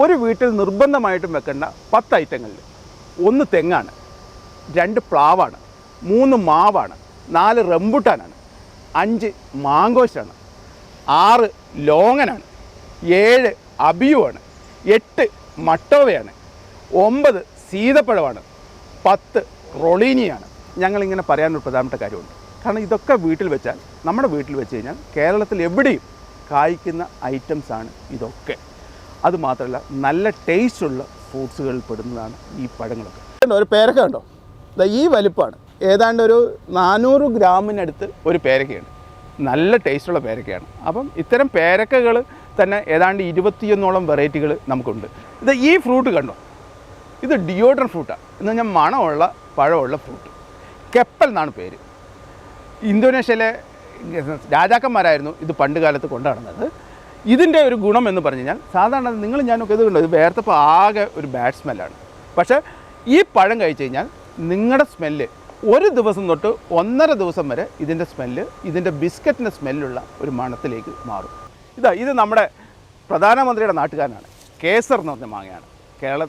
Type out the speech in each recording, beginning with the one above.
ഒരു വീട്ടിൽ നിർബന്ധമായിട്ടും വെക്കേണ്ട പത്ത് ഐറ്റങ്ങളിൽ ഒന്ന് തെങ്ങാണ് രണ്ട് പ്ലാവാണ് മൂന്ന് മാവാണ് നാല് റംബുട്ടാനാണ് അഞ്ച് മാങ്കോശാണ് ആറ് ലോങ്ങനാണ് ഏഴ് അബിയുവാണ് എട്ട് മട്ടോവയാണ് ഒമ്പത് സീതപ്പഴമാണ് പത്ത് റൊളീനിയാണ്. ഞങ്ങളിങ്ങനെ പറയാനൊരു പ്രധാനപ്പെട്ട കാര്യമുണ്ട്. കാരണം ഇതൊക്കെ വീട്ടിൽ വെച്ചാൽ നമ്മുടെ വീട്ടിൽ വെച്ച് കഴിഞ്ഞാൽ കേരളത്തിൽ എവിടെയും കായ്ക്കുന്ന ഐറ്റംസാണ് ഇതൊക്കെ. അതുമാത്രമല്ല നല്ല ടേസ്റ്റുള്ള ഫ്രൂട്ട്സുകളിൽ പെടുന്നതാണ് ഈ പഴങ്ങളൊക്കെ. ഒരു പേരക്ക കണ്ടോ? ദാ ഈ വലിപ്പമാണ് ഏതാണ്ട് ഒരു നാനൂറ് ഗ്രാമിനടുത്ത് ഒരു പേരക്കയുണ്ട്. നല്ല ടേസ്റ്റുള്ള പേരക്കയാണ്. അപ്പം ഇത്തരം പേരക്കകൾ തന്നെ ഏതാണ്ട് ഇരുപത്തിയൊന്നോളം വെറൈറ്റികൾ നമുക്കുണ്ട്. ഇത് ഈ ഫ്രൂട്ട് കണ്ടോ? ഇത് ഡിയോഡ്രൻ ഫ്രൂട്ടാണ് എന്ന് പറഞ്ഞാൽ മണമുള്ള പഴമുള്ള ഫ്രൂട്ട് കെപ്പൽ എന്നാണ് പേര്. ഇന്തോനേഷ്യയിലെ രാജാക്കന്മാരായിരുന്നു ഇത് പണ്ട് കാലത്ത് കൊണ്ടു നടന്നത് ഇതിന്റെ ഒരു ഗുണം എന്ന് പറഞ്ഞു കഴിഞ്ഞാൽ സാധാരണ നിങ്ങൾ ഞാനൊക്കെ ഇത് കണ്ടു ഇത് വേർത്തപ്പോൾ ആകെ ഒരു ബാഡ് സ്മെല്ലാണ് പക്ഷേ ഈ പഴം കഴിച്ചു കഴിഞ്ഞാൽ നിങ്ങളുടെ സ്മെല്ല് ഒരു ദിവസം തൊട്ട് ഒന്നര ദിവസം വരെ ഇതിന്റെ സ്മെല്ല് ഇതിന്റെ ബിസ്ക്കറ്റിന്റെ സ്മെല്ലുള്ള ഒരു മണത്തിലേക്ക് മാറും. ഇതാ ഇത് നമ്മുടെ പ്രധാനമന്ത്രിയുടെ നാട്ടുകാരനാണ്. കേസർ എന്ന് പറഞ്ഞ മാങ്ങയാണ്. കേരള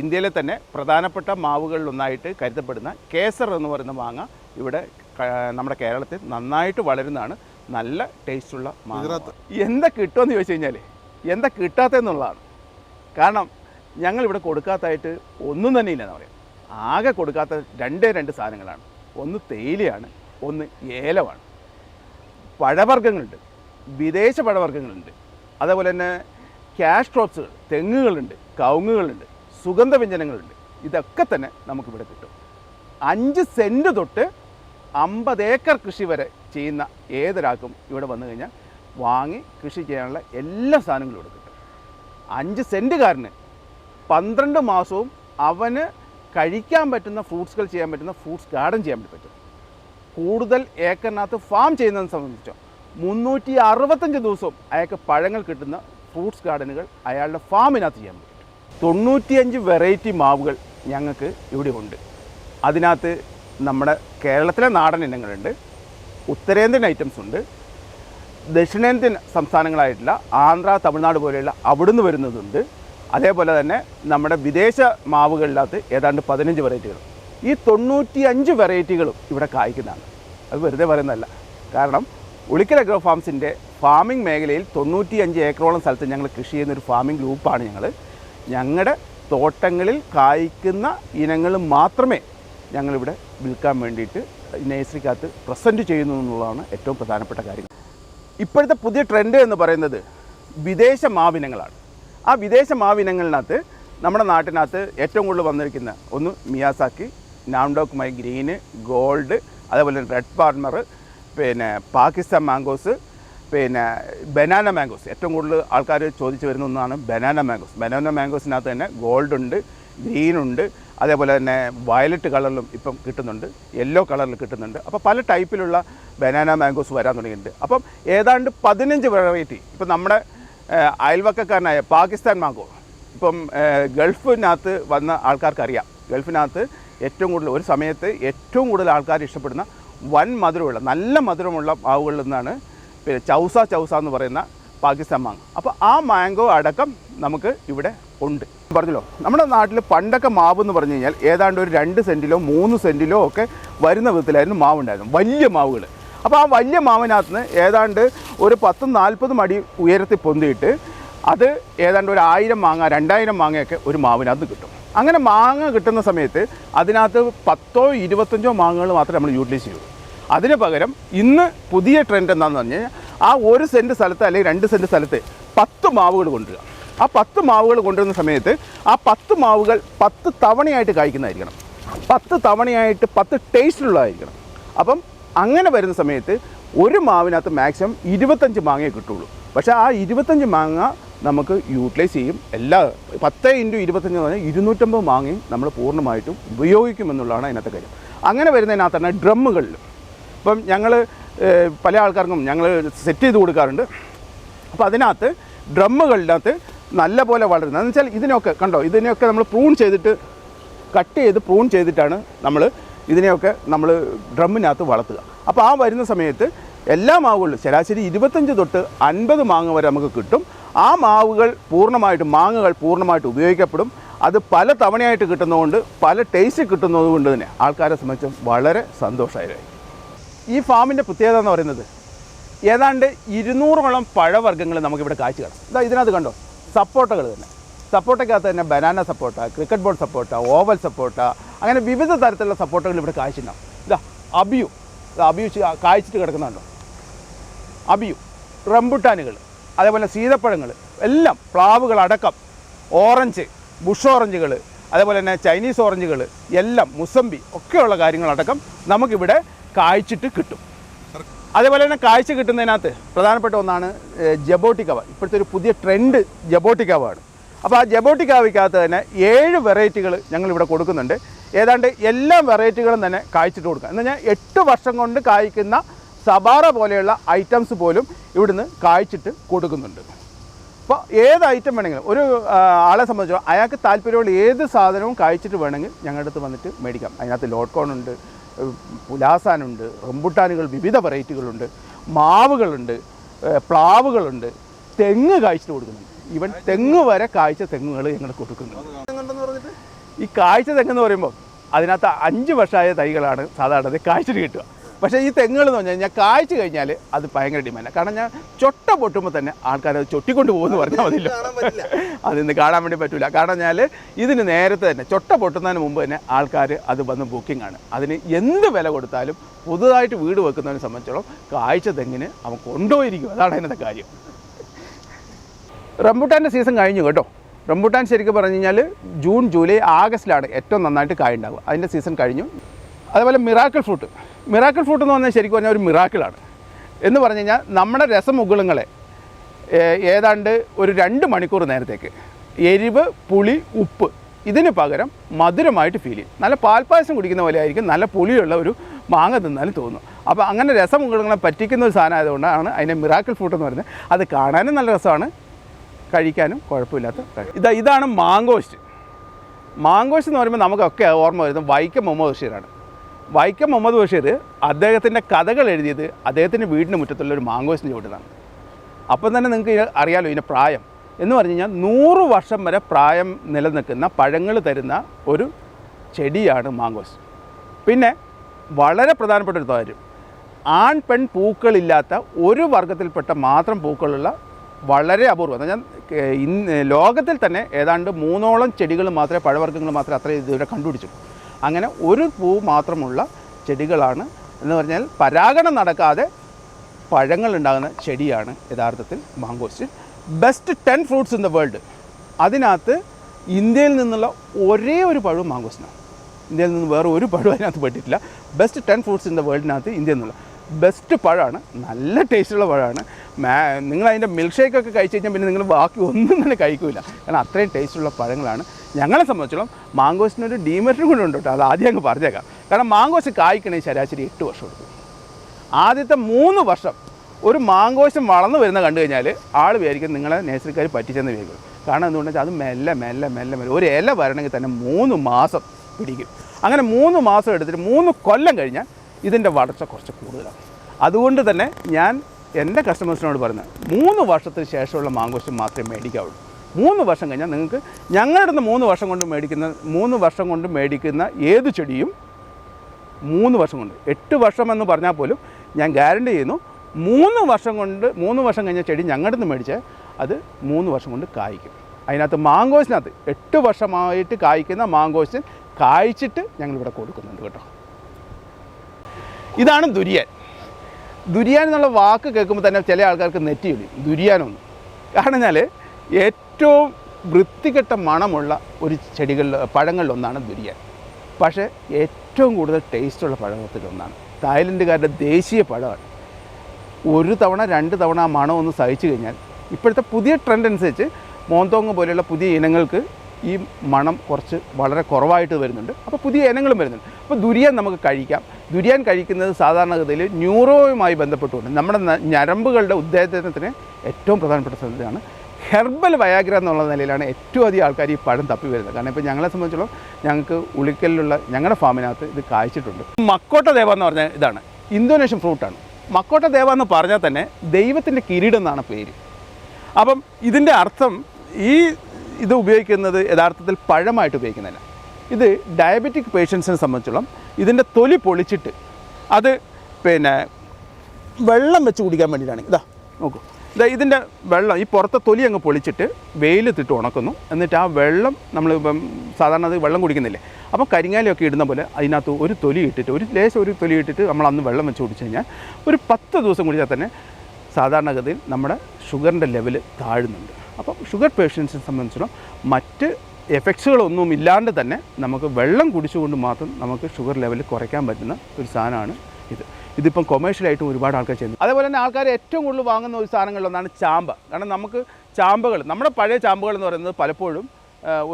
ഇന്ത്യയിലെ തന്നെ പ്രധാനപ്പെട്ട മാവുകളിലൊന്നായിട്ട് കരുതപ്പെടുന്ന കേസർ എന്ന് പറയുന്ന മാങ്ങ ഇവിടെ നമ്മുടെ കേരളത്തിൽ നന്നായിട്ട് വളരുന്നതാണ്. നല്ല ടേസ്റ്റുള്ള മാങ്ങ എന്താ കിട്ടുമെന്ന് ചോദിച്ചു കഴിഞ്ഞാൽ എന്താ കിട്ടാത്തതെന്നുള്ളതാണ് കാരണം ഞങ്ങൾ ഇവിടെ കൊടുക്കാത്തതായിട്ട് ഒന്നും തന്നെ ഇല്ലെന്ന് പറയാം ആകെ കൊടുക്കാത്ത രണ്ടേ രണ്ട് സാധനങ്ങളാണ്. ഒന്ന് തേയിലയാണ് ഒന്ന് ഏലമാണ്. പഴവർഗങ്ങളുണ്ട് വിദേശ പഴവർഗങ്ങളുണ്ട്. അതേപോലെ തന്നെ ക്യാഷ് ക്രോപ്സുകൾ തെങ്ങുകളുണ്ട് കവുങ്ങുകളുണ്ട് സുഗന്ധവ്യഞ്ജനങ്ങളുണ്ട്. ഇതൊക്കെ തന്നെ നമുക്കിവിടെ കിട്ടും. അഞ്ച് സെന്റ് തൊട്ട് അമ്പത് ഏക്കർ കൃഷി വരെ ചെയ്യുന്ന ഏതൊരാൾക്കും ഇവിടെ വന്നു കഴിഞ്ഞാൽ വാങ്ങി കൃഷി ചെയ്യാനുള്ള എല്ലാ സാധനങ്ങളും ഇവിടെ കിട്ടും. അഞ്ച് സെന്റുകാരന് പന്ത്രണ്ട് മാസവും അവന് കഴിക്കാൻ പറ്റുന്ന ഫ്രൂട്ട്സുകൾ ചെയ്യാൻ പറ്റുന്ന ഫ്രൂട്ട്സ് ഗാർഡൻ ചെയ്യാൻ വേണ്ടി പറ്റും. കൂടുതൽ ഏക്കറിനകത്ത് ഫാം ചെയ്യുന്നതിനെ സംബന്ധിച്ചോ മുന്നൂറ്റി അറുപത്തഞ്ച് ദിവസവും അയാൾക്ക് പഴങ്ങൾ കിട്ടുന്ന ഫ്രൂട്ട്സ് ഗാർഡനുകൾ അയാളുടെ ഫാമിനകത്ത് ചെയ്യാൻ പറ്റും. തൊണ്ണൂറ്റിയഞ്ച് വെറൈറ്റി മാവുകൾ ഞങ്ങൾക്ക് ഇവിടെ ഉണ്ട്. അതിനകത്ത് നമ്മുടെ കേരളത്തിലെ നാടൻ ഇനങ്ങളുണ്ട്. ഉത്തരേന്ത്യൻ ഐറ്റംസ് ഉണ്ട്. ദക്ഷിണേന്ത്യൻ സംസ്ഥാനങ്ങളായിട്ടുള്ള ആന്ധ്ര തമിഴ്നാട് പോലെയുള്ള അവിടുന്ന് വരുന്നതുണ്ട്. അതേപോലെ തന്നെ നമ്മുടെ വിദേശ മാവുകളിനകത്ത് ഏതാണ്ട് പതിനഞ്ച് വെറൈറ്റികൾ ഈ തൊണ്ണൂറ്റി അഞ്ച് വെറൈറ്റികളും ഇവിടെ കായ്ക്കുന്നതാണ്. അത് വെറുതെ പറയുന്നതല്ല. കാരണം ഉളിക്കൽ അഗ്രോ ഫാംസിന്റെ ഫാമിംഗ് മേഖലയിൽ തൊണ്ണൂറ്റി അഞ്ച് ഏക്കറോളം സ്ഥലത്ത് ഞങ്ങൾ കൃഷി ചെയ്യുന്ന ഒരു ഫാമിംഗ് ഗ്രൂപ്പാണ് ഞങ്ങൾ ഞങ്ങളുടെ തോട്ടങ്ങളിൽ കായ്ക്കുന്ന ഇനങ്ങൾ മാത്രമേ ഞങ്ങളിവിടെ വിൽക്കാൻ വേണ്ടിയിട്ട് നേഴ്സറിക്കകത്ത് പ്രസന്റ് ചെയ്യുന്നു എന്നുള്ളതാണ് ഏറ്റവും പ്രധാനപ്പെട്ട കാര്യം. ഇപ്പോഴത്തെ പുതിയ ട്രെൻഡ് എന്ന് പറയുന്നത് വിദേശ മാവിനങ്ങളാണ്. ആ വിദേശ മാവിനങ്ങളിനകത്ത് നമ്മുടെ നാട്ടിനകത്ത് ഏറ്റവും കൂടുതൽ വന്നിരിക്കുന്ന ഒന്ന് Miyazaki Nam Dok Mai green gold അതേപോലെ റെഡ് പാർമർ പിന്നെ പാകിസ്ഥാൻ മാംഗോസ് പിന്നെ ബനാന മാംഗോസ്. ഏറ്റവും കൂടുതൽ ആൾക്കാർ ചോദിച്ചു വരുന്ന ഒന്നാണ് ബനാന മാംഗോസ്. ബനാന മാംഗോസിനകത്ത് തന്നെ ഗോൾഡ് ഉണ്ട് ഗ്രീൻ ഉണ്ട് അതേപോലെ തന്നെ വയലറ്റ് കളറിലും ഇപ്പം കിട്ടുന്നുണ്ട് യെല്ലോ കളറിൽ കിട്ടുന്നുണ്ട്. അപ്പോൾ പല ടൈപ്പിലുള്ള ബനാന മാംഗോസ് വരാൻ തുടങ്ങിയിട്ടുണ്ട്. അപ്പം ഏതാണ്ട് പതിനഞ്ച് വെറൈറ്റി ഇപ്പം നമ്മുടെ അയൽവക്കക്കാരനായ പാകിസ്ഥാൻ മാംഗോ. ഇപ്പം ഗൾഫിനകത്ത് വന്ന ആൾക്കാർക്കറിയാം. ഗൾഫിനകത്ത് ഏറ്റവും കൂടുതൽ ഒരു സമയത്ത് ഏറ്റവും കൂടുതൽ ആൾക്കാർ ഇഷ്ടപ്പെടുന്ന വൻ മധുരമുള്ള നല്ല മധുരമുള്ള മാവുകളിൽ നിന്നാണ് പിന്നെ ചൗസ ചൗസ എന്ന് പറയുന്ന പാകിസ്ഥാൻ മാങ്ങ അപ്പോൾ ആ മാംഗോ അടക്കം നമുക്ക് ഇവിടെ ഉണ്ട്. പറഞ്ഞല്ലോ. നമ്മുടെ നാട്ടിൽ പണ്ടൊക്കെ മാവ് എന്ന് പറഞ്ഞു കഴിഞ്ഞാൽ ഏതാണ്ട് ഒരു രണ്ട് സെന്റിലോ മൂന്ന് സെന്റിലോ ഒക്കെ വരുന്ന വിധത്തിലായിരുന്നു മാവുണ്ടായിരുന്നു വലിയ മാവുകൾ അപ്പോൾ ആ വലിയ മാവിനകത്ത് നിന്ന് ഏതാണ്ട് ഒരു പത്തും നാൽപ്പതും അടി ഉയരത്തിൽ പൊന്തിയിട്ട് അത് ഏതാണ്ട് ഒരു ആയിരം മാങ്ങ രണ്ടായിരം മാങ്ങയൊക്കെ ഒരു മാവിനകത്ത് കിട്ടും. അങ്ങനെ മാങ്ങ കിട്ടുന്ന സമയത്ത് അതിനകത്ത് പത്തോ ഇരുപത്തഞ്ചോ മാങ്ങകൾ മാത്രമേ നമ്മൾ യൂട്ടിലൈസ് ചെയ്യുള്ളൂ. അതിന് പകരം ഇന്ന് പുതിയ ട്രെൻഡ് എന്താണെന്ന് പറഞ്ഞു കഴിഞ്ഞാൽ ആ ഒരു സെന്റ് സ്ഥലത്ത് അല്ലെങ്കിൽ രണ്ട് സെന്റ് സ്ഥലത്ത് പത്ത് മാവുകൾ കൊണ്ടുവരിക. ആ പത്ത് മാവുകൾ കൊണ്ടുവരുന്ന സമയത്ത് ആ പത്ത് മാവുകൾ പത്ത് തവണയായിട്ട് കായ്ക്കുന്നതായിരിക്കണം. പത്ത് തവണയായിട്ട് പത്ത് ടേസ്റ്റിലുള്ളതായിരിക്കണം. അപ്പം അങ്ങനെ വരുന്ന സമയത്ത് ഒരു മാവിനകത്ത് മാക്സിമം ഇരുപത്തഞ്ച് മാങ്ങയെ കിട്ടുള്ളൂ. പക്ഷേ ആ ഇരുപത്തഞ്ച് മാങ്ങ നമുക്ക് യൂട്ടിലൈസ് ചെയ്യും. എല്ലാ പത്ത് ഇന്റു ഇരുപത്തഞ്ച് എന്ന് പറഞ്ഞാൽ ഇരുന്നൂറ്റമ്പത് മാങ്ങയും നമ്മൾ പൂർണമായിട്ടും ഉപയോഗിക്കുമെന്നുള്ളതാണ് അതിനകത്തെ കാര്യം. അങ്ങനെ വരുന്നതിനകത്ത് തന്നെ ഡ്രമ്മുകളിൽ ഇപ്പം ഞങ്ങൾ പല ആൾക്കാർക്കും ഞങ്ങൾ സെറ്റ് ചെയ്ത് കൊടുക്കാറുണ്ട്. അപ്പോൾ അതിനകത്ത് ഡ്രമ്മുകളിനകത്ത് നല്ല പോലെ വളരുന്നത്. എന്ന് വെച്ചാൽ ഇതിനൊക്കെ കണ്ടോ ഇതിനെയൊക്കെ നമ്മൾ പ്രൂൺ ചെയ്തിട്ട് കട്ട് ചെയ്ത് പ്രൂൺ ചെയ്തിട്ടാണ് നമ്മൾ ഇതിനെയൊക്കെ നമ്മൾ ഡ്രമ്മിനകത്ത് വളർത്തുക. അപ്പോൾ ആ വരുന്ന സമയത്ത് എല്ലാ മാവുകളിലും ശരാശരി ഇരുപത്തഞ്ച് തൊട്ട് അൻപത് മാങ്ങ വരെ നമുക്ക് കിട്ടും. ആ മാവുകൾ പൂർണമായിട്ട് മാങ്ങകൾ പൂർണമായിട്ട് ഉപയോഗിക്കപ്പെടും. അത് പല തവണയായിട്ട് കിട്ടുന്നതുകൊണ്ട് പല ടേസ്റ്റ് കിട്ടുന്നത് കൊണ്ട് തന്നെ ആൾക്കാരെ സംബന്ധിച്ച് വളരെ സന്തോഷമായി ഈ ഫാമിന്റെ പ്രത്യേകത എന്ന് പറയുന്നത് ഏതാണ്ട് ഇരുന്നൂറോളം പഴവർഗങ്ങൾ നമുക്കിവിടെ കാഴ്ച കാണാം. ഇതാ ഇതിനകത്ത് കണ്ടോ സപ്പോട്ടകൾ തന്നെ. സപ്പോട്ടയ്ക്കകത്ത് തന്നെ banana sapota cricket ball sapota oval sapota അങ്ങനെ വിവിധ തരത്തിലുള്ള സപ്പോട്ടകൾ ഇവിടെ കാഴ്ചയുണ്ടാവും. ഇതാ അബിയു. അബിയു കാഴ്ചിട്ട് കിടക്കുന്നുണ്ടോ? അബിയു. റംബുട്ടാനുകൾ അതേപോലെ സീതപ്പഴങ്ങൾ എല്ലാം പ്ലാവുകളടക്കം ഓറഞ്ച് ബുഷ് ഓറഞ്ചുകൾ അതേപോലെ തന്നെ ചൈനീസ് ഓറഞ്ചുകൾ എല്ലാം മുസമ്പി ഒക്കെയുള്ള കാര്യങ്ങളടക്കം നമുക്കിവിടെ കായ്ച്ചിട്ട് കിട്ടും. അതേപോലെ തന്നെ കാഴ്ച കിട്ടുന്നതിനകത്ത് പ്രധാനപ്പെട്ട ഒന്നാണ് ജബോട്ടിക്കവ ഇപ്പോഴത്തെ ഒരു പുതിയ ട്രെൻഡ് ജബോട്ടിക്കവയാണ് അപ്പോൾ ആ ജബോട്ടിക്കവയ്ക്കകത്ത് തന്നെ ഏഴ് വെറൈറ്റികൾ ഞങ്ങളിവിടെ കൊടുക്കുന്നുണ്ട്. ഏതാണ്ട് എല്ലാ വെറൈറ്റികളും തന്നെ കായ്ച്ചിട്ട് കൊടുക്കുക എന്ന് പറഞ്ഞാൽ എട്ട് വർഷം കൊണ്ട് കായ്ക്കുന്ന സബാറ പോലെയുള്ള ഐറ്റംസ് പോലും ഇവിടുന്ന് കായ്ച്ചിട്ട് കൊടുക്കുന്നുണ്ട്. അപ്പോൾ ഏത് ഐറ്റം വേണമെങ്കിലും ഒരു ആളെ സംബന്ധിച്ചോ അയാൾക്ക് താല്പര്യമുള്ള ഏത് സാധനവും കായ്ച്ചിട്ട് വേണമെങ്കിൽ ഞങ്ങളുടെ അടുത്ത് വന്നിട്ട് മേടിക്കാം. അതിനകത്ത് ലോട്ട് കോൺ ഉണ്ട് പുലാസാനുണ്ട് റംബുട്ടാനുകൾ വിവിധ വെറൈറ്റികളുണ്ട് മാവുകളുണ്ട് പ്ലാവുകളുണ്ട് തെങ്ങ് കാഴ്ച കൊടുക്കുന്നുണ്ട്. ഇവൻ തെങ്ങ് വരെ കാഴ്ച തെങ്ങുകൾ ഞങ്ങൾ കൊടുക്കുന്നുണ്ട്. ഈ കാഴ്ച തെങ്ങെന്ന് പറയുമ്പോൾ അതിനകത്ത് അഞ്ച് വർഷമായ തൈകളാണ് സാധാരണ കാഴ്ച കിട്ടുക. പക്ഷേ ഈ തെങ്ങുകൾ എന്ന് പറഞ്ഞു കഴിഞ്ഞാൽ കാഴ്ച കഴിഞ്ഞാൽ അത് ഭയങ്കര ഡിമാൻഡാണ് കാരണം ഞാൻ ചൊട്ട പൊട്ടുമ്പോൾ തന്നെ ആൾക്കാർ അത് ചൊട്ടിക്കൊണ്ട് പോകുമെന്ന് പറഞ്ഞാൽ മതിയല്ലോ. അതിന്ന് കാണാൻ വേണ്ടി പറ്റില്ല കാരണം ഞാൻ ഇതിന് നേരത്തെ തന്നെ ചൊട്ട പൊട്ടുന്നതിന് മുമ്പ് തന്നെ ആൾക്കാർ അത് വന്ന് ബുക്കിംഗ് ആണ്. അതിന് എന്ത് വില കൊടുത്താലും പുതുതായിട്ട് വീട് വെക്കുന്നതിനെ സംബന്ധിച്ചോളം കാഴ്ച തെങ്ങിന് അവൻ കൊണ്ടുപോയിരിക്കും. അതാണ് അതിനകത്തെ കാര്യം. റംബുട്ടാന്റെ സീസൺ കഴിഞ്ഞു കേട്ടോ. റംബുട്ടാൻ ശരിക്കും പറഞ്ഞു കഴിഞ്ഞാൽ ജൂൺ ജൂലൈ ആഗസ്റ്റിലാണ് ഏറ്റവും നന്നായിട്ട് കായ ഉണ്ടാവുക. അതിന്റെ സീസൺ കഴിഞ്ഞു. അതേപോലെ മിറാക്കിൾ ഫ്രൂട്ട് മിറാക്കിൾ ഫ്രൂട്ട് എന്ന് പറഞ്ഞാൽ ശരിക്കും പറഞ്ഞാൽ ഒരു മിറാക്കിളാണ് എന്ന് പറഞ്ഞു കഴിഞ്ഞാൽ നമ്മുടെ രസമുകുളങ്ങളെ ഏതാണ്ട് ഒരു രണ്ട് മണിക്കൂർ നേരത്തേക്ക് എരിവ് പുളി ഉപ്പ് ഇതിന് പകരം മധുരമായിട്ട് ഫീൽ ചെയ്യും. നല്ല പാൽപ്പായസം കുടിക്കുന്ന പോലെ ആയിരിക്കും നല്ല പുളിയുള്ള ഒരു മാങ്ങ തിന്നാലും തോന്നും. അപ്പോൾ അങ്ങനെ രസമുകുളങ്ങളെ പറ്റിക്കുന്ന ഒരു സാധനം ആയതുകൊണ്ടാണ് അതിനെ മിറാക്കിൾ ഫ്രൂട്ട് എന്ന് പറയുന്നത്. അത് കാണാനും നല്ല രസമാണ് കഴിക്കാനും കുഴപ്പമില്ലാത്ത ഇതാ ഇതാണ് മാങ്കോസ്റ്റ്. മാങ്കോസ്റ്റ് എന്ന് പറയുമ്പോൾ നമുക്കൊക്കെ ഓർമ്മ വരുന്നത് വൈക്കം മുഹമ്മദ് ബഷീറാണ്. വൈക്കം മുഹമ്മദ് ബഷീർ അദ്ദേഹത്തിന്റെ കഥകൾ എഴുതിയത് അദ്ദേഹത്തിന്റെ വീടിന് മുറ്റത്തുള്ള ഒരു മാങ്കോസിന്റെ ചുവട്ടിലാണ്. അപ്പം തന്നെ നിങ്ങൾക്ക് അറിയാലോ ഇതിന്റെ പ്രായം. എന്ന് പറഞ്ഞു കഴിഞ്ഞാൽ നൂറ് വർഷം വരെ പ്രായം നിലനിൽക്കുന്ന പഴങ്ങൾ തരുന്ന ഒരു ചെടിയാണ് മാങ്കോസ്. പിന്നെ വളരെ പ്രധാനപ്പെട്ട ഒരു കാര്യം ആൺ പെൺ പൂക്കളില്ലാത്ത ഒരു വർഗത്തിൽപ്പെട്ട മാത്രം പൂക്കളുള്ള വളരെ അപൂർവം. എന്ന് പറഞ്ഞാൽ ഇന്ന് ലോകത്തിൽ തന്നെ ഏതാണ്ട് മൂന്നോളം ചെടികൾ മാത്രമേ പഴവർഗങ്ങൾ മാത്രമേ അത്ര ഇതുവരെ കണ്ടുപിടിച്ചു അങ്ങനെ ഒരു പൂ മാത്രമുള്ള ചെടികളാണ് എന്ന് പറഞ്ഞാൽ പരാഗണം നടക്കാതെ പഴങ്ങൾ ഉണ്ടാകുന്ന ചെടിയാണ് യഥാർത്ഥത്തിൽ mangosteen. Best ten fruits in the world അതിനകത്ത് ഇന്ത്യയിൽ നിന്നുള്ള ഒരേ ഒരു പഴവും മാങ്കോസ്റ്റിനാണ് ഇന്ത്യയിൽ നിന്ന് വേറെ ഒരു പഴവും അതിനകത്ത് പെട്ടിട്ടില്ല. Best ten fruits in the വേൾഡിനകത്ത് ഇന്ത്യയിൽ നിന്നുള്ള. ബെസ്റ്റ് പഴമാണ് നല്ല ടേസ്റ്റുള്ള പഴമാണ് മാ നിങ്ങൾ അതിന്റെ മിൽക്ക് ഷേക്ക് ഒക്കെ കഴിച്ച് കഴിഞ്ഞാൽ പിന്നെ നിങ്ങൾ ബാക്കി ഒന്നും തന്നെ കഴിക്കില്ല കാരണം അത്രയും ടേസ്റ്റുള്ള പഴങ്ങളാണ്. ഞങ്ങളെ സംബന്ധിച്ചിടത്തോളം മാങ്കോസിനൊരു ഡീമെറിറ്റ് കൂടെ ഉണ്ട് കേട്ടോ. അത് ആദ്യം അങ്ങ് പറഞ്ഞേക്കാം. കാരണം മാങ്കോസ് കായ്ക്കണേ ശരാശരി എട്ട് വർഷം എടുക്കും. ആദ്യത്തെ മൂന്ന് വർഷം ഒരു മാങ്കോശം വളർന്നു വരുന്ന കണ്ടു കഴിഞ്ഞാൽ ആൾ വിചാരിക്കും നിങ്ങളെ നേഴ്സറിക്കാർ പറ്റിച്ചെന്ന് വിചാരിക്കും. കാരണം എന്തുകൊണ്ടെന്ന് വെച്ചാൽ അത് മെല്ലെ മെല്ലെ മെല്ലെ മെല്ലെ. ഒരു ഇല വരണമെങ്കിൽ തന്നെ മൂന്ന് മാസം പിടിക്കും. അങ്ങനെ മൂന്ന് മാസം എടുത്തിട്ട് മൂന്ന് കൊല്ലം കഴിഞ്ഞാൽ ഇതിന്റെ വളർച്ച കുറച്ച് കൂടുതലാണ് അതുകൊണ്ട് തന്നെ ഞാൻ എന്റെ കസ്റ്റമേഴ്സിനോട് പറയുന്നത് മൂന്ന് വർഷത്തിന് ശേഷമുള്ള മാങ്കോശം മാത്രമേ മേടിക്കാവുള്ളൂ. മൂന്ന് വർഷം കഴിഞ്ഞാൽ നിങ്ങൾക്ക് ഞങ്ങളുടെ അടുത്ത് മൂന്ന് വർഷം കൊണ്ട് മേടിക്കുന്ന മൂന്ന് വർഷം കൊണ്ട് മേടിക്കുന്ന ഏത് ചെടിയും മൂന്ന് വർഷം കൊണ്ട് എട്ട് വർഷം എന്ന് പറഞ്ഞാൽ പോലും ഞാൻ ഗ്യാരണ്ടി ചെയ്യുന്നു മൂന്ന് വർഷം കൊണ്ട് മൂന്ന് വർഷം കഴിഞ്ഞ ചെടി ഞങ്ങളുടെ നിന്ന് മേടിച്ചാൽ അത് മൂന്ന് വർഷം കൊണ്ട് കായ്ക്കും. അതിനകത്ത് മാങ്കോസിനകത്ത് എട്ട് വർഷമായിട്ട് കായ്ക്കുന്ന മാങ്കോസിൻ കായ്ച്ചിട്ട് ഞങ്ങളിവിടെ കൊടുക്കുന്നുണ്ട് കേട്ടോ. ഇതാണ് ദുരിയാൻ. ദുരിയാൻ എന്നുള്ള വാക്ക് കേൾക്കുമ്പോൾ തന്നെ ചില ആൾക്കാർക്ക് നെറ്റി നെറ്റിയില്ല ദുരിയാനൊന്നും. കാരണം എന്നാൽ ഏറ്റവും വൃത്തികെട്ട മണമുള്ള ഒരു ചെടികളിൽ പഴങ്ങളിലൊന്നാണ് ദുരിയൻ പക്ഷേ ഏറ്റവും കൂടുതൽ ടേസ്റ്റുള്ള പഴത്തിലൊന്നാണ് തായ്ലൻഡുകാരുടെ ദേശീയ പഴമാണ്. ഒരു തവണ രണ്ട് തവണ ആ മണം ഒന്ന് സഹിച്ചു കഴിഞ്ഞാൽ ഇപ്പോഴത്തെ പുതിയ ട്രെൻഡ് അനുസരിച്ച് മോന്തോങ് പോലെയുള്ള പുതിയ ഇനങ്ങൾക്ക് ഈ മണം കുറച്ച് വളരെ കുറവായിട്ട് വരുന്നുണ്ട്. അപ്പോൾ പുതിയ ഇനങ്ങളും വരുന്നുണ്ട്. അപ്പോൾ ദുരിയാൻ നമുക്ക് കഴിക്കാം. ദുരിയാൻ കഴിക്കുന്നത് സാധാരണഗതിയിൽ ന്യൂറോയുമായി ബന്ധപ്പെട്ടുകൊണ്ട് നമ്മുടെ ഞരമ്പുകളുടെ ഉദ്ദേശത്തിന് ഏറ്റവും പ്രധാനപ്പെട്ട ശ്രദ്ധയാണ് ഹെർബൽ വയാഗ്ര എന്നുള്ള നിലയിലാണ് ഏറ്റവും അധികം ആൾക്കാർ ഈ പഴം തപ്പി വരുന്നത്. കാരണം ഇപ്പോൾ ഞങ്ങളെ സംബന്ധിച്ചിടത്തോളം ഞങ്ങൾക്ക് ഉളിക്കലിലുള്ള ഞങ്ങളുടെ ഫാമിനകത്ത് ഇത് കായ്ച്ചിട്ടുണ്ട്. മക്കോട്ട ദേവ എന്ന് പറഞ്ഞാൽ ഇതാണ്. ഇന്തോനേഷ്യൻ ഫ്രൂട്ടാണ്. മക്കോട്ട ദേവ എന്ന് പറഞ്ഞാൽ തന്നെ ദൈവത്തിന്റെ കിരീടം എന്നാണ് പേര്. അപ്പം ഇതിന്റെ അർത്ഥം ഈ ഇത് ഉപയോഗിക്കുന്നത് യഥാർത്ഥത്തിൽ പഴമായിട്ട് ഉപയോഗിക്കുന്നതല്ല. ഇത് ഡയബറ്റിക് പേഷ്യൻസിനെ സംബന്ധിച്ചോളം ഇതിന്റെ തൊലി പൊളിച്ചിട്ട് അത് പിന്നെ വെള്ളം വെച്ച് കുടിക്കാൻ വേണ്ടിയിട്ടാണ്. ഇതാ നോക്കൂ. ഇതിന്റെ വെള്ളം ഈ പുറത്തെ തൊലി അങ്ങ് പൊളിച്ചിട്ട് വെയിലത്തിട്ട് ഉണക്കുന്നു. എന്നിട്ട് ആ വെള്ളം നമ്മൾ ഇപ്പം സാധാരണ അത് വെള്ളം കുടിക്കുന്നില്ലേ? അപ്പോൾ കരിങ്ങാലൊക്കെ ഇടുന്ന പോലെ അതിനകത്ത് ഒരു തൊലി ഇട്ടിട്ട് ഒരു ലേശം ഒരു തൊലി ഇട്ടിട്ട് നമ്മൾ അന്ന് വെള്ളം വെച്ച് കുടിച്ചു കഴിഞ്ഞാൽ ഒരു പത്ത് ദിവസം കുടിച്ചാൽ തന്നെ സാധാരണഗതിയിൽ നമ്മുടെ ഷുഗറിന്റെ ലെവൽ താഴുന്നുണ്ട്. അപ്പം ഷുഗർ പേഷ്യൻസിനെ സംബന്ധിച്ചിടത്തോളം മറ്റ് എഫക്ട്സുകളൊന്നും ഇല്ലാണ്ട് തന്നെ നമുക്ക് വെള്ളം കുടിച്ചുകൊണ്ട് മാത്രം നമുക്ക് ഷുഗർ ലെവൽ കുറയ്ക്കാൻ പറ്റുന്ന ഒരു സാധനമാണ് ഇത്. ഇതിപ്പം കൊമേഴ്ഷ്യലായിട്ടും ഒരുപാട് ആൾക്കാർ ചെയ്യുന്നു. അതേപോലെ തന്നെ ആൾക്കാർ ഏറ്റവും കൂടുതൽ വാങ്ങുന്ന ഒരു സാധനങ്ങളിലൊന്നാണ് ചാമ്പ. കാരണം നമുക്ക് ചാമ്പകൾ നമ്മുടെ പഴയ ചാമ്പകൾ എന്ന് പറയുന്നത് പലപ്പോഴും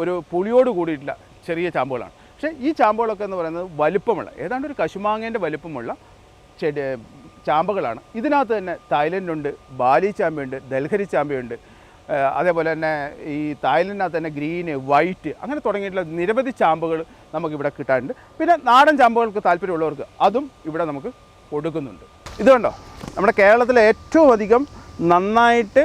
ഒരു പുളിയോട് കൂടിയിട്ടുള്ള ചെറിയ ചാമ്പുകളാണ്. പക്ഷേ ഈ ചാമ്പുകളൊക്കെ എന്ന് പറയുന്നത് വലുപ്പമുള്ള ഏതാണ്ട് ഒരു കശുമാങ്ങേന്റെ വലുപ്പമുള്ള ചെടി ചാമ്പകളാണ്. ഇതിനകത്ത് തന്നെ തായ്ലൻഡുണ്ട് ബാലി ചാമ്പയുണ്ട് ദൽഹരി ചാമ്പയുണ്ട് അതേപോലെ തന്നെ ഈ തായ്ലൻഡിനകത്ത് തന്നെ ഗ്രീന് വൈറ്റ് അങ്ങനെ തുടങ്ങിയിട്ടുള്ള നിരവധി ചാമ്പുകൾ നമുക്കിവിടെ കിട്ടാറുണ്ട്. പിന്നെ നാടൻ ചാമ്പുകൾക്ക് താല്പര്യമുള്ളവർക്ക് അതും ഇവിടെ നമുക്ക് കൊടുക്കുന്നുണ്ട്. ഇത് കണ്ടോ? നമ്മുടെ കേരളത്തിലെ ഏറ്റവും അധികം നന്നായിട്ട്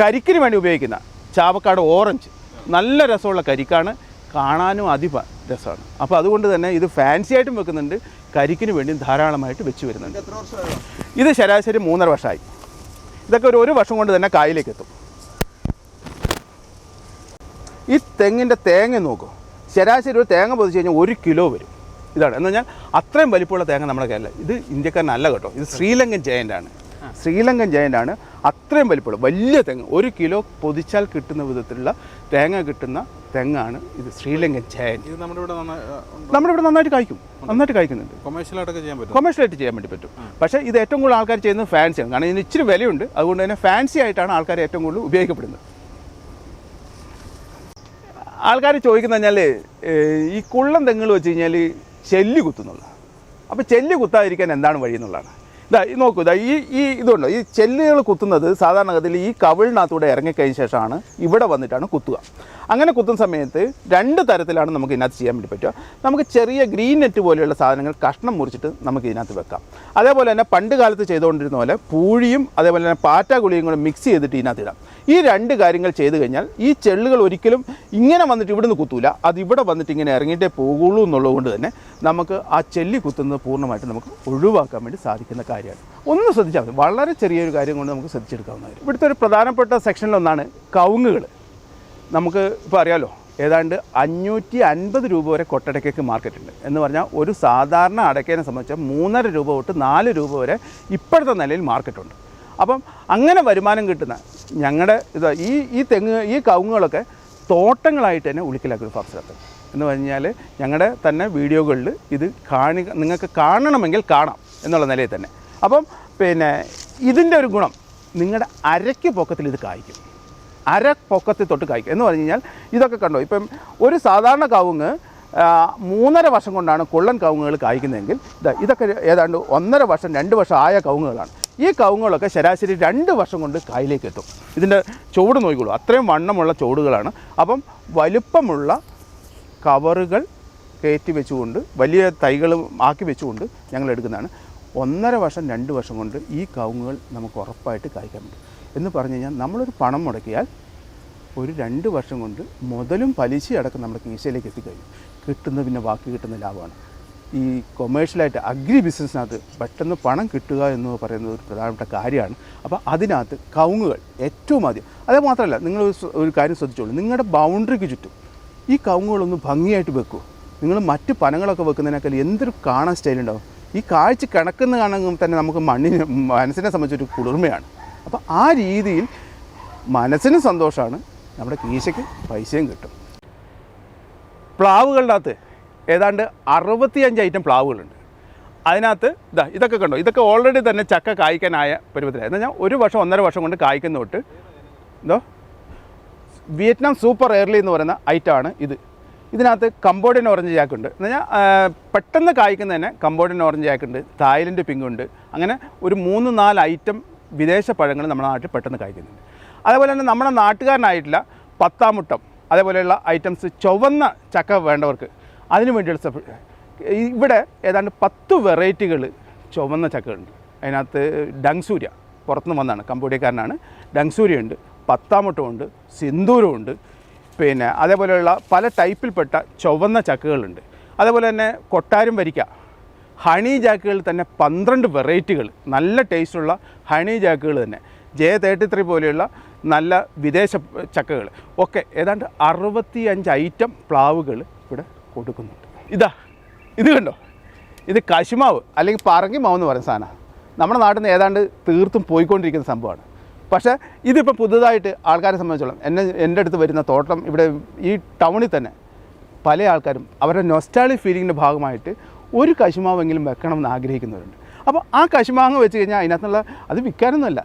കരിക്കിന് വേണ്ടി ഉപയോഗിക്കുന്ന ചാവക്കാട് ഓറഞ്ച്. നല്ല രസമുള്ള കരിക്കാണ്. കാണാനും അതിപ രസമാണ്. അപ്പോൾ അതുകൊണ്ട് തന്നെ ഇത് ഫാൻസി ആയിട്ടും വെക്കുന്നുണ്ട്. കരിക്കിന് വേണ്ടിയും ധാരാളമായിട്ട് വെച്ച് വരുന്നുണ്ട്. ഇത് ശരാശരി മൂന്നര വർഷമായി. ഇതൊക്കെ ഒരു ഒരു വർഷം കൊണ്ട് തന്നെ കായിലേക്ക് എത്തും. ഈ തെങ്ങിന്റെ തേങ്ങ നോക്കൂ. ശരാശരി ഒരു തേങ്ങ പൊതിച്ച് കഴിഞ്ഞാൽ ഒരു കിലോ വരും. ഇതാണ്. എന്ന് പറഞ്ഞാൽ അത്രയും വലിപ്പമുള്ള തേങ്ങ നമ്മുടെ കേരളം ഇത് ഇന്ത്യക്കാരനല്ല കേട്ടോ. ഇത് ശ്രീലങ്കൻ ജയന്റ് ആണ് ശ്രീലങ്കൻ ജയന്റ് ആണ് അത്രയും വലിപ്പമുള്ള വലിയ തെങ്ങ്. ഒരു കിലോ പൊതിച്ചാൽ കിട്ടുന്ന വിധത്തിലുള്ള തേങ്ങ കിട്ടുന്ന തെങ്ങാണ് ഇത് ശ്രീലങ്കൻ ജയൻ. നമ്മുടെ ഇവിടെ നമ്മുടെ ഇവിടെ നന്നായിട്ട് കായ്ക്കും. നന്നായിട്ട് കായ്ക്കുന്നുണ്ട്. കൊമേഴ്ഷ്യലായിട്ടൊക്കെ ചെയ്യാൻ പറ്റും കൊമേഴ്ഷ്യലായിട്ട് ചെയ്യാൻ വേണ്ടി പറ്റും. പക്ഷേ ഇത് ഏറ്റവും കൂടുതൽ ആൾക്കാർ ചെയ്യുന്നത് ഫാൻസിയാണ് കാരണം ഇതിന് ഇച്ചിരി വിലയുണ്ട്. അതുകൊണ്ട് തന്നെ ഫാൻസി ആയിട്ടാണ് ആൾക്കാർ ഏറ്റവും കൂടുതൽ ഉപയോഗിക്കപ്പെടുന്നത്. ആൾക്കാർ ചോദിക്കുന്ന കഴിഞ്ഞാൽ ഈ കുള്ളം തെങ്ങുകൾ വെച്ച് കഴിഞ്ഞാൽ ചെല്ലി കുത്തുന്നുള്ളു അപ്പോൾ ചെല്ലി കുത്താതിരിക്കാൻ എന്താണ് വഴി എന്നുള്ളതാണ്. ഇതാ ഈ നോക്കൂ ഇതാ ഈ ഈ ഇതുണ്ടോ ഈ ചെല്ലുകൾ കുത്തുന്നത് സാധാരണഗതിയിൽ ഈ കവിളിനകത്തൂടെ ഇറങ്ങിക്കഴിഞ്ഞ ശേഷമാണ് ഇവിടെ വന്നിട്ടാണ് കുത്തുക. അങ്ങനെ കുത്തുന്ന സമയത്ത് രണ്ട് തരത്തിലാണ് നമുക്ക് ഇതിനകത്ത് ചെയ്യാൻ വേണ്ടി പറ്റുക. നമുക്ക് ചെറിയ ഗ്രീൻ നെറ്റ് പോലെയുള്ള സാധനങ്ങൾ കഷ്ണം മുറിച്ചിട്ട് നമുക്ക് ഇതിനകത്ത് വെക്കാം. അതേപോലെ തന്നെ പണ്ട് കാലത്ത് ചെയ്തുകൊണ്ടിരുന്ന പോലെ പൂഴിയും അതേപോലെ തന്നെ പാറ്റ ഗുളിയും കൂടെ മിക്സ് ചെയ്തിട്ട് ഇതിനകത്ത് ഇടാം. ഈ രണ്ട് കാര്യങ്ങൾ ചെയ്തു കഴിഞ്ഞാൽ ഈ ചെള്ളുകൾ ഒരിക്കലും ഇങ്ങനെ വന്നിട്ട് ഇവിടുന്ന് കുത്തൂല. അത് ഇവിടെ വന്നിട്ട് ഇങ്ങനെ ഇറങ്ങിയിട്ടേ പോകുള്ളൂ എന്നുള്ളത് കൊണ്ട് തന്നെ നമുക്ക് ആ ചെല്ലി കുത്തുന്നത് പൂർണമായിട്ട് നമുക്ക് ഒഴിവാക്കാൻ വേണ്ടി സാധിക്കുന്ന കാര്യമാണ്. ഒന്ന് ശ്രദ്ധിച്ചാൽ മതി. വളരെ ചെറിയൊരു കാര്യം കൊണ്ട് നമുക്ക് ശ്രദ്ധിച്ചെടുക്കാവുന്ന കാര്യം ഇവിടുത്തെ ഒരു പ്രധാനപ്പെട്ട സെക്ഷനിലൊന്നാണ് കവുങ്ങുകൾ. നമുക്ക് ഇപ്പോൾ അറിയാമല്ലോ ഏതാണ്ട് അഞ്ഞൂറ്റി അൻപത് രൂപ വരെ കൊട്ടടക്കയ്ക്ക് മാർക്കറ്റ് ഉണ്ട് എന്ന് പറഞ്ഞാൽ ഒരു സാധാരണ അടയ്ക്കേനെ സംബന്ധിച്ച് മൂന്നര രൂപ തൊട്ട് നാല് രൂപ വരെ ഇപ്പോഴത്തെ നിലയിൽ മാർക്കറ്റുണ്ട്. അപ്പം അങ്ങനെ വരുമാനം കിട്ടുന്ന ഞങ്ങളുടെ ഇത് ഈ ഈ തെങ്ങ് ഈ കവുങ്ങുകളൊക്കെ തോട്ടങ്ങളായിട്ട് തന്നെ ഉളിക്കലാക്കി ഫാക്സിനകത്ത് എന്ന് പറഞ്ഞാൽ ഞങ്ങളുടെ തന്നെ വീഡിയോകളിൽ ഇത് കാണി നിങ്ങൾക്ക് കാണണമെങ്കിൽ കാണാം എന്നുള്ള നിലയിൽ തന്നെ. അപ്പം പിന്നെ ഇതിന്റെ ഒരു ഗുണം നിങ്ങളുടെ അരയ്ക്ക് പൊക്കത്തിൽ ഇത് കായ്ക്കും. അര പൊക്കത്തിൽ തൊട്ട് കായ്ക്കും. എന്ന് പറഞ്ഞു കഴിഞ്ഞാൽ ഇതൊക്കെ കണ്ടോ? ഇപ്പം ഒരു സാധാരണ കവുങ്ങ് മൂന്നര വർഷം കൊണ്ടാണ് കൊള്ളൻ കവുങ്ങുകൾ കായ്ക്കുന്നതെങ്കിൽ ഇതാ ഇതൊക്കെ ഏതാണ്ട് ഒന്നര വർഷം രണ്ട് വർഷം ആയ കവുങ്ങുകളാണ്. ഈ കവുങ്ങുകളൊക്കെ ശരാശരി രണ്ട് വർഷം കൊണ്ട് കായിലേക്ക് എത്തും. ഇതിന്റെ ചുവട് നോക്കിക്കോളൂ. അത്രയും വണ്ണമുള്ള ചുവടുകളാണ്. അപ്പം വലുപ്പമുള്ള കവറുകൾ കയറ്റി വെച്ചുകൊണ്ട് വലിയ തൈകൾ ആക്കി വെച്ചുകൊണ്ട് ഞങ്ങൾ എടുക്കുന്നതാണ്. ഒന്നര വർഷം രണ്ട് വർഷം കൊണ്ട് ഈ കവുങ്ങുകൾ നമുക്ക് ഉറപ്പായിട്ട് കായ്ക്കാൻ പറ്റും. എന്ന് പറഞ്ഞു കഴിഞ്ഞാൽ നമ്മളൊരു പണം മുടക്കിയാൽ ഒരു രണ്ട് വർഷം കൊണ്ട് മുതലും പലിശ അടക്കം നമ്മുടെ കീശയിലേക്ക് എത്തിക്കഴിഞ്ഞു. കിട്ടുന്ന പിന്നെ ബാക്കി കിട്ടുന്ന ലാഭമാണ്. ഈ കൊമേഴ്ഷ്യലായിട്ട് അഗ്രി ബിസിനസ്സിനകത്ത് പെട്ടെന്ന് പണം കിട്ടുക എന്ന് പറയുന്നത് ഒരു പ്രധാനപ്പെട്ട കാര്യമാണ്. അപ്പോൾ അതിനകത്ത് കവുങ്ങുകൾ ഏറ്റവും ആദ്യം. അതേ മാത്രമല്ല നിങ്ങൾ ഒരു കാര്യം ശ്രദ്ധിച്ചോളൂ. നിങ്ങളുടെ ബൗണ്ടറിക്ക് ചുറ്റും ഈ കവുങ്ങുകളൊന്ന് ഭംഗിയായിട്ട് വെക്കൂ. നിങ്ങൾ മറ്റ് പനങ്ങളൊക്കെ വെക്കുന്നതിനേക്കാൾ എന്തൊരു കാണാൻ സ്റ്റൈലുണ്ടാവും ഈ കാഴ്ച കിടക്കുന്ന കാണുമ്പോൾ തന്നെ നമുക്ക് മണ്ണിന് മനസ്സിനെ സംബന്ധിച്ചൊരു കുളിർമയാണ്. അപ്പോൾ ആ രീതിയിൽ മനസ്സിന് സന്തോഷമാണ് നമ്മുടെ കീശയ്ക്ക് പൈസയും കിട്ടും. പ്ലാവുകളുടെ അകത്ത് ഏതാണ്ട് അറുപത്തിയഞ്ച് ഐറ്റം പ്ലാവുകളുണ്ട്. അതിനകത്ത് ഇതാ ഇതൊക്കെ കണ്ടോ? ഇതൊക്കെ ഓൾറെഡി തന്നെ ചക്ക കായ്ക്കാനായ പരുവത്തിലായി എന്നാൽ ഞാൻ ഒരു വർഷം ഒന്നര വർഷം കൊണ്ട് കായ്ക്കുന്ന തൊട്ട് എന്തോ വിയറ്റ്നാം സൂപ്പർ എയർലി എന്ന് പറയുന്ന ഐറ്റമാണ് ഇത്. ഇതിനകത്ത് കമ്പോഡിയൻ ഓറഞ്ച് ചാക്ക് ഉണ്ട്. എന്ന് പറഞ്ഞാൽ പെട്ടെന്ന് കായ്ക്കുന്ന തന്നെ കമ്പോഡിയൻ ഓറഞ്ച് ചാക്ക് ഉണ്ട് തായ്ലൻഡ് പിങ്ക് ഉണ്ട്. അങ്ങനെ ഒരു മൂന്ന് നാല് ഐറ്റം വിദേശ പഴങ്ങൾ നമ്മുടെ നാട്ടിൽ പെട്ടെന്ന് കായ്ക്കുന്നുണ്ട് അതേപോലെ തന്നെ നമ്മുടെ നാട്ടുകാരനായിട്ടുള്ള പത്താമുട്ടം അതേപോലെയുള്ള ഐറ്റംസ് ചുവന്ന ചക്ക വേണ്ടവർക്ക് അതിനു വേണ്ടിയുള്ള ഇവിടെ ഏതാണ്ട് പത്ത് വെറൈറ്റികൾ ചുവന്ന ചക്കകളുണ്ട്. അതിനകത്ത് ഡങ്സൂര്യ പുറത്തുനിന്ന് വന്നതാണ് കമ്പോഡിയക്കാരനാണ് ഡങ്സൂരിയുണ്ട് പത്താമുട്ടമുണ്ട് സിന്ദൂരമുണ്ട് പിന്നെ അതേപോലെയുള്ള പല ടൈപ്പിൽപ്പെട്ട ചുവന്ന ചക്കകളുണ്ട്. അതേപോലെ തന്നെ കൊട്ടാരം വരിക്ക ഹണി ജാക്കുകൾ തന്നെ പന്ത്രണ്ട് വെറൈറ്റികൾ നല്ല ടേസ്റ്റുള്ള ഹണി ജാക്കുകൾ തന്നെ. ജെ തേർട്ടി ത്രീ പോലെയുള്ള നല്ല വിദേശ ചക്കകൾ. ഒക്കെ ഏതാണ്ട് അറുപത്തി അഞ്ച് ഐറ്റം പ്ലാവുകൾ ഇവിടെ കൊടുക്കുന്നുണ്ട്. ഇതാ ഇത് കണ്ടോ? ഇത് കശുമാവ് അല്ലെങ്കിൽ പറങ്കിമാവ് എന്ന് പറയുന്ന സാധനമാണ്. നമ്മുടെ നാട്ടിൽ നിന്ന് ഏതാണ്ട് തീർത്തും പോയിക്കൊണ്ടിരിക്കുന്ന സംഭവമാണ്. പക്ഷേ ഇതിപ്പോൾ പുതുതായിട്ട് ആൾക്കാരെ സംബന്ധിച്ചോളം എന്നെ എന്റെ അടുത്ത് വരുന്ന തോട്ടം ഇവിടെ ഈ ടൗണിൽ തന്നെ പല ആൾക്കാരും അവരുടെ നൊസ്റ്റാളി ഫീലിങ്ങിന്റെ ഭാഗമായിട്ട് ഒരു കശുമാവെങ്കിലും വെക്കണമെന്ന് ആഗ്രഹിക്കുന്നവരുണ്ട്. അപ്പോൾ ആ കശുമാങ്ങ വെച്ച് കഴിഞ്ഞാൽ അതിനകത്തുള്ള അത് വിൽക്കാനൊന്നുമല്ല.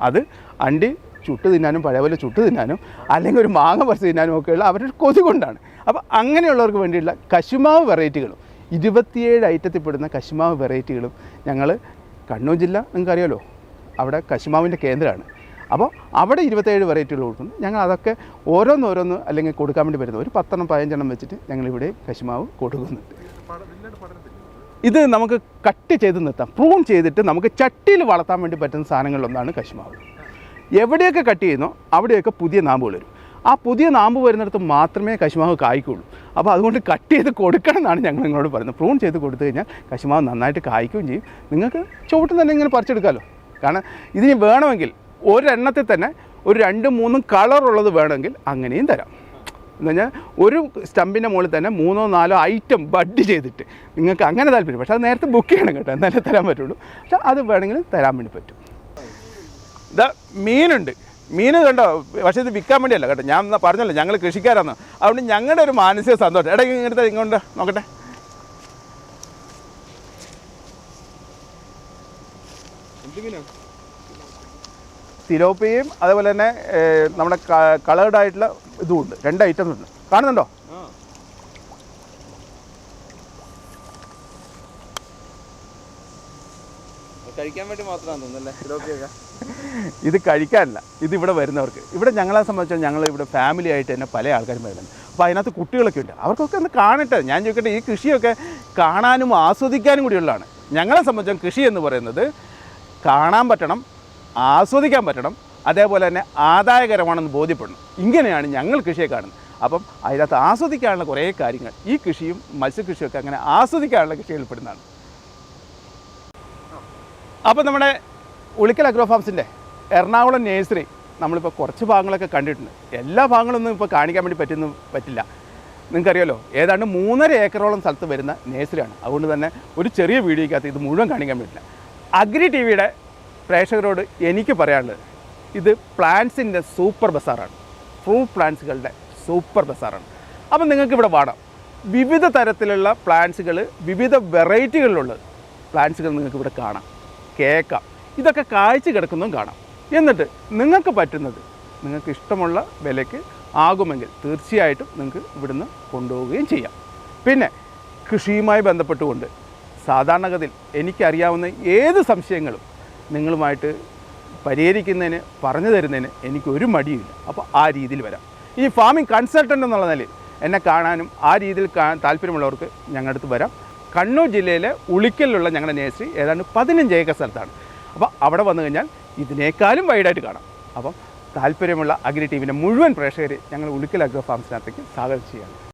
അത് അണ്ടി ചുട്ട് തിന്നാനും പഴയ പോലെ ചുട്ട് തിന്നാനും അല്ലെങ്കിൽ ഒരു മാങ്ങ പറിച്ച് തിന്നാനും ഒക്കെയുള്ള അവരുടെ കൊതി കൊണ്ടാണ്. അപ്പോൾ അങ്ങനെയുള്ളവർക്ക് വേണ്ടിയുള്ള കശുമാവ് വെറൈറ്റികളും ഇരുപത്തിയേഴ് ഐറ്റത്തിൽപ്പെടുന്ന കശുമാവ് വെറൈറ്റികളും ഞങ്ങൾ കണ്ണൂർ ജില്ല നിങ്ങൾക്കറിയാലോ അവിടെ കശുമാവിന്റെ കേന്ദ്രമാണ്. അപ്പോൾ അവിടെ ഇരുപത്തേഴ് വെറൈറ്റികൾ കൊടുക്കുന്നു. ഞങ്ങൾ അതൊക്കെ ഓരോന്നോരോന്ന് അല്ലെങ്കിൽ കൊടുക്കാൻ വേണ്ടി വരുന്നത് ഒരു പത്തെണ്ണം പതിനഞ്ചെണ്ണം വെച്ചിട്ട് ഞങ്ങളിവിടെ കശുമാവ് കൊടുക്കുന്നുണ്ട്. ഇത് നമുക്ക് കട്ട് ചെയ്ത് നിർത്താം. പ്രൂൺ ചെയ്തിട്ട് നമുക്ക് ചട്ടിയിൽ വളർത്താൻ വേണ്ടി പറ്റുന്ന സാധനങ്ങളിലൊന്നാണ് കശുമാവ്. എവിടെയൊക്കെ കട്ട് ചെയ്യുന്നോ അവിടെയൊക്കെ പുതിയ നാമ്പുകൾ വരും ആ പുതിയ നാമ്പ് വരുന്നിടത്ത് മാത്രമേ കശുമാവ് കായ്ക്കുള്ളൂ. അപ്പോൾ അതുകൊണ്ട് കട്ട് ചെയ്ത് കൊടുക്കണം എന്നാണ് ഞങ്ങൾ നിങ്ങളോട് പറയുന്നത്. പ്രൂൺ ചെയ്ത് കൊടുത്തു കഴിഞ്ഞാൽ കശുമാവ് നന്നായിട്ട് കായ്ക്കുകയും ചെയ്യും. നിങ്ങൾക്ക് ചുവട്ടിൽ തന്നെ ഇങ്ങനെ പറിച്ചെടുക്കാമല്ലോ കാരണം ഇതിന് വേണമെങ്കിൽ ഒരെണ്ണത്തിൽ തന്നെ ഒരു രണ്ടും മൂന്നും കളറുള്ളത് വേണമെങ്കിൽ അങ്ങനെയും തരാം. എന്ന് പറഞ്ഞാൽ ഒരു സ്റ്റമ്പിന്റെ മുകളിൽ തന്നെ മൂന്നോ നാലോ ഐറ്റം ബഡ് ചെയ്തിട്ട് നിങ്ങൾക്ക് അങ്ങനെ താല്പര്യം പക്ഷേ അത് നേരത്തെ ബുക്ക് ചെയ്യണം കേട്ടോ എന്നാലേ തരാൻ പറ്റുള്ളൂ. പക്ഷേ അത് വേണമെങ്കിൽ തരാൻ വേണ്ടി പറ്റും. ഇതാ മീനുണ്ട്. മീൻ കണ്ടോ? പക്ഷേ ഇത് വിൽക്കാൻ വേണ്ടിയല്ല കേട്ടോ. ഞാൻ പറഞ്ഞല്ലോ ഞങ്ങൾ കൃഷിക്കാരാണ് അതുകൊണ്ട് ഞങ്ങളുടെ ഒരു മാനസിക സന്തോഷം. ഇടയ്ക്ക് ഇങ്ങോട്ട് ഇങ്ങോട്ട് നോക്കട്ടെ. തിലോപ്പിയും അതേപോലെ തന്നെ നമ്മുടെ കളേർഡ് ആയിട്ടുള്ള ഇതും ഉണ്ട് രണ്ട് ഐറ്റംസ് ഉണ്ട്. കാണുന്നുണ്ടോ? കഴിക്കാൻ വേണ്ടി മാത്രമാണ് തോന്നുന്നല്ലേ? ഇത് കഴിക്കാനല്ല ഇത് ഇവിടെ വരുന്നവർക്ക്. ഇവിടെ ഞങ്ങളെ സംബന്ധിച്ചാൽ ഞങ്ങൾ ഇവിടെ ഫാമിലി ആയിട്ട് തന്നെ പല ആൾക്കാരും വരുന്നുണ്ട്. അപ്പോൾ അതിനകത്ത് കുട്ടികളൊക്കെ ഉണ്ട്. അവർക്കൊക്കെ ഒന്ന് കാണട്ടെ. ഞാൻ ചോദിക്കട്ടെ ഈ കൃഷിയൊക്കെ കാണാനും ആസ്വദിക്കാനും കൂടിയുള്ളതാണ്. ഞങ്ങളെ സംബന്ധിച്ചും കൃഷി എന്ന് പറയുന്നത് കാണാൻ പറ്റണം ആസ്വദിക്കാൻ പറ്റണം അതേപോലെ തന്നെ ആദായകരമാണെന്ന് ബോധ്യപ്പെടണം ഇങ്ങനെയാണ് ഞങ്ങൾ കൃഷിയെ കാണുന്നത്. അപ്പം അതിനകത്ത് ആസ്വദിക്കാനുള്ള കുറേ കാര്യങ്ങൾ. ഈ കൃഷിയും മത്സ്യകൃഷിയൊക്കെ അങ്ങനെ ആസ്വദിക്കാനുള്ള കൃഷി പെടുന്നതാണ് അപ്പോൾ നമ്മുടെ ഉളിക്കൽ അഗ്രോ ഫാംസിന്റെ എറണാകുളം നേഴ്സറി നമ്മളിപ്പോൾ കുറച്ച് ഭാഗങ്ങളൊക്കെ കണ്ടിട്ടുണ്ട്. എല്ലാ ഭാഗങ്ങളൊന്നും ഇപ്പോൾ കാണിക്കാൻ വേണ്ടി പറ്റുന്നു പറ്റില്ല. നിങ്ങൾക്കറിയാലോ ഏതാണ്ട് മൂന്നര ഏക്കറോളം സ്ഥലത്ത് വരുന്ന നേഴ്സറിയാണ്. അതുകൊണ്ട് തന്നെ ഒരു ചെറിയ വീഡിയോയ്ക്കകത്ത് ഇത് മുഴുവൻ കാണിക്കാൻ പറ്റില്ല. അഗ്രി ടി വിയുടെ പ്രേക്ഷകരോട് എനിക്ക് പറയാനുള്ളത് ഇത് പ്ലാന്റ്സിന്റെ സൂപ്പർ ബസാറാണ്. ഫ്രൂട്ട് പ്ലാന്റ്സുകളുടെ സൂപ്പർ ബസാറാണ്. അപ്പം നിങ്ങൾക്ക് ഇവിടെ വാടാം. വിവിധ തരത്തിലുള്ള പ്ലാന്റ്സുകൾ വിവിധ വെറൈറ്റികളിലുള്ള പ്ലാന്റ്സുകൾ നിങ്ങൾക്ക് ഇവിടെ കാണാം. കേൾക്കാം. ഇതൊക്കെ കാഴ്ച കിടക്കുന്നതും കാണാം. എന്നിട്ട് നിങ്ങൾക്ക് പറ്റുന്നത് നിങ്ങൾക്ക് ഇഷ്ടമുള്ള വിലയ്ക്ക് ആകുമെങ്കിൽ തീർച്ചയായിട്ടും നിങ്ങൾക്ക് ഇവിടുന്ന് കൊണ്ടുപോവുകയും ചെയ്യാം. പിന്നെ കൃഷിയുമായി ബന്ധപ്പെട്ടുകൊണ്ട് സാധാരണഗതിയിൽ എനിക്കറിയാവുന്ന ഏത് സംശയങ്ങളും നിങ്ങളുമായിട്ട് പരിഹരിക്കുന്നതിന് പറഞ്ഞു തരുന്നതിന് എനിക്കൊരു മടിയില്ല അപ്പോൾ ആ രീതിയിൽ വരാം. ഇനി ഫാമിംഗ് കൺസൾട്ടന്റ് എന്നുള്ള നിലയിൽ എന്നെ കാണാനും ആ രീതിയിൽ താല്പര്യമുള്ളവർക്ക് ഞങ്ങളുടെ അടുത്ത് വരാം. കണ്ണൂർ ജില്ലയിലെ ഉളിക്കലിലുള്ള ഞങ്ങളുടെ നേഴ്സറി ഏതാണ്ട് പതിനഞ്ച് ഏക്കർ സ്ഥലത്താണ്. അപ്പോൾ അവിടെ വന്നു കഴിഞ്ഞാൽ ഇതിനേക്കാളും വൈഡായിട്ട് കാണാം. അപ്പം താല്പര്യമുള്ള അഗ്രി ടീമിന്റെ മുഴുവൻ പ്രേക്ഷകരെ ഞങ്ങൾ ഉളിക്കൽ അഗ്രോ ഫാംസിനകത്തേക്ക് സ്വാഗതം ചെയ്യാണ്